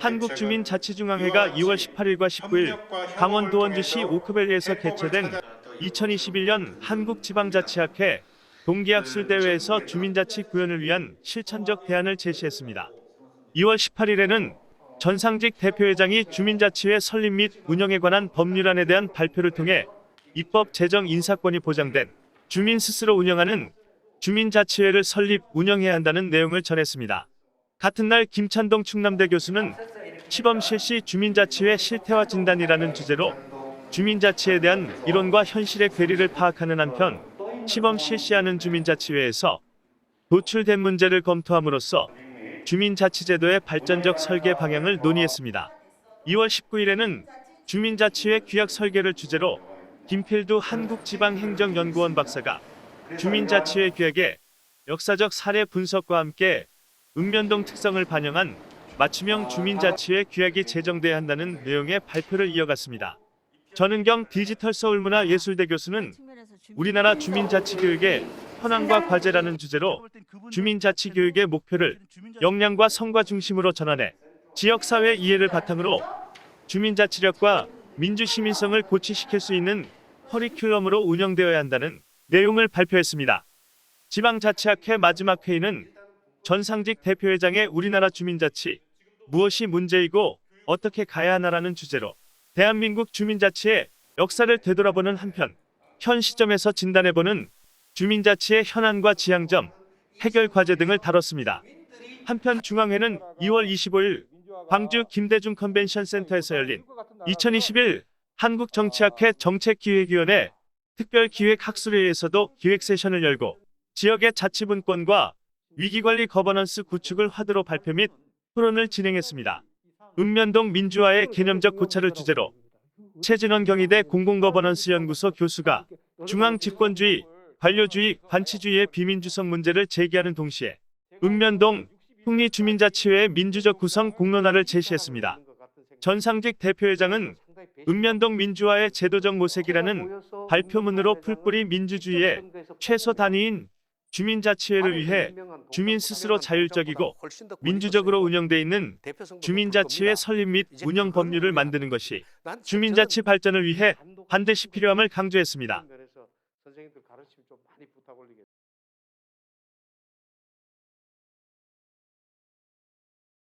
한국주민자치중앙회가 2월 18일과 19일 강원도 원주시 오크밸리에서 개최된 2021년 한국지방자치학회 동계학술대회에서 주민자치 구현을 위한 실천적 대안을 제시했습니다. 2월 18일에는 전상직 대표회장이 주민자치회 설립 및 운영에 관한 법률안에 대한 발표를 통해 입법 제정 인사권이 보장된 주민 스스로 운영하는 주민자치회를 설립 운영해야 한다는 내용을 전했습니다. 같은 날 김찬동 충남대 교수는 시범 실시 주민자치회 실태화 진단이라는 주제로 주민자치에 대한 이론과 현실의 괴리를 파악하는 한편 시범 실시하는 주민자치회에서 도출된 문제를 검토함으로써 주민자치제도의 발전적 설계 방향을 논의했습니다. 2월 19일에는 주민자치회 규약 설계를 주제로 김필두 한국지방행정연구원 박사가 주민자치회 규약의 역사적 사례 분석과 함께 읍면동 특성을 반영한 맞춤형 주민자치회 규약이 제정돼야 한다는 내용의 발표를 이어갔습니다. 전은경 디지털 서울문화 예술대 교수는 우리나라 주민자치 교육의 현황과 과제라는 주제로 주민자치 교육의 목표를 역량과 성과 중심으로 전환해 지역사회 이해를 바탕으로 주민자치력과 민주시민성을 고취시킬 수 있는 커리큘럼으로 운영되어야 한다는 내용을 발표했습니다. 지방자치학회 마지막 회의는 전상직 대표회장의 우리나라 주민자치 무엇이 문제이고 어떻게 가야 하나라는 주제로 대한민국 주민자치의 역사를 되돌아보는 한편 현 시점에서 진단해보는 주민자치의 현안과 지향점, 해결 과제 등을 다뤘습니다. 한편 중앙회는 2월 25일 광주 김대중 컨벤션 센터에서 열린 2021 한국정치학회 정책기획위원회 특별기획학술회의에서도 기획 세션을 열고 지역의 자치분권과 위기관리 거버넌스 구축을 화두로 발표 및 토론을 진행했습니다. 읍면동 민주화의 개념적 고찰을 주제로 최진원 경희대 공공거버넌스 연구소 교수가 중앙 집권주의, 관료주의, 관치주의의 비민주성 문제를 제기하는 동시에 읍면동 풍리주민자치회의 민주적 구성 공론화를 제시했습니다. 전상직 대표회장은 읍면동 민주화의 제도적 모색이라는 발표문으로 풀뿌리 민주주의의 최소 단위인 주민 자치회를 위해 주민 스스로 자율적이고 민주적으로 운영돼 있는 주민자치회 설립 및 운영 법률을 만드는 것이 주민자치 발전을 위해 반드시 필요함을 강조했습니다.